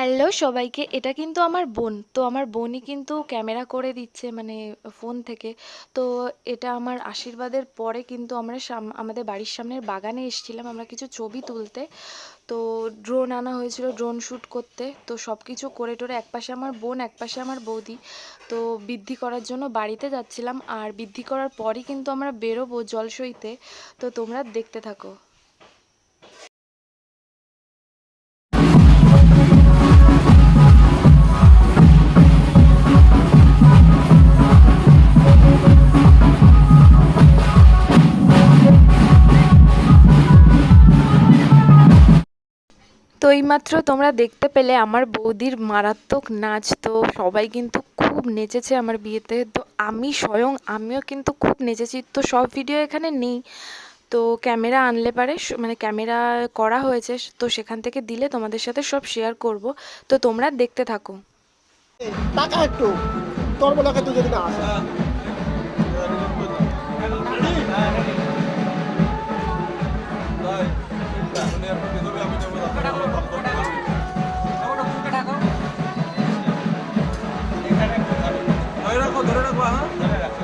Hello সবাইকে, এটা কিন্তু আমার বোন। তো আমার বোনই কিন্তু ক্যামেরা করে দিচ্ছে মানে ফোন থেকে। তো এটা আমার আশীর্বাদের পরে কিন্তু আমরা আমাদের বাড়ির সামনের বাগানে এসেছিলাম আমরা কিছু ছবি তুলতে। তো ড্রোন আনা হয়েছিল ড্রোন শ্যুট করতে। তো সব কিছু করে টোরে একপাশে আমার বোন, একপাশে আমার বৌদি। তো বৃদ্ধি করার জন্য বাড়িতে যাচ্ছিলাম। আর বৃদ্ধি করার পরই কিন্তু আমরা বেরোবো জলসইতে। তো তোমরা দেখতে থাকো। তো এইমাত্র তোমরা দেখতে পেলে আমার বৌদির মারাত্মক নাচ। তো সবাই কিন্তু খুব নেচেছে আমার বিয়েতে। তো আমি স্বয়ং, আমিও কিন্তু খুব নেচেছি। তো সব ভিডিও এখানে নেই। তো ক্যামেরা আনলে পারে মানে ক্যামেরা করা হয়েছে। তো সেখান থেকে দিলে তোমাদের সাথে সব শেয়ার করব। তো তোমরা দেখতে থাকো। টাকা একটু। তোর হয় তুই যদি না ধরে রাখবা হ্যাঁ?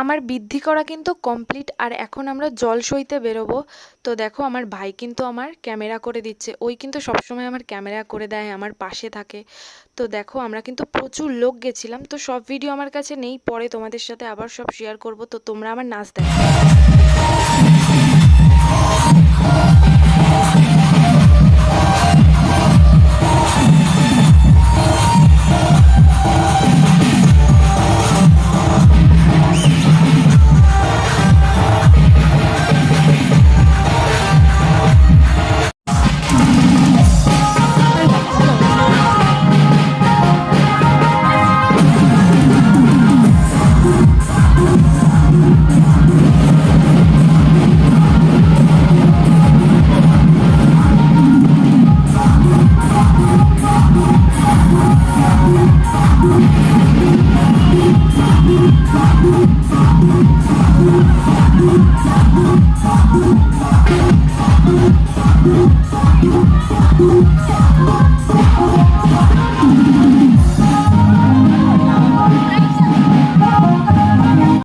আমার বৃদ্ধি করা কিন্তু কমপ্লিট আর এখন আমরা জল সইতে বেরোবো। তো দেখো, আমার ভাই কিন্তু আমার ক্যামেরা করে দিচ্ছে। ওই কিন্তু সবসময় আমার ক্যামেরা করে দেয়, আমার পাশে থাকে। তো দেখো, আমরা কিন্তু প্রচুর লোক গেছিলাম। তো সব ভিডিও আমার কাছে নেই, পরে তোমাদের সাথে আবার সব শেয়ার করব। তো তোমরা আমার নাচ দেখো। Woo!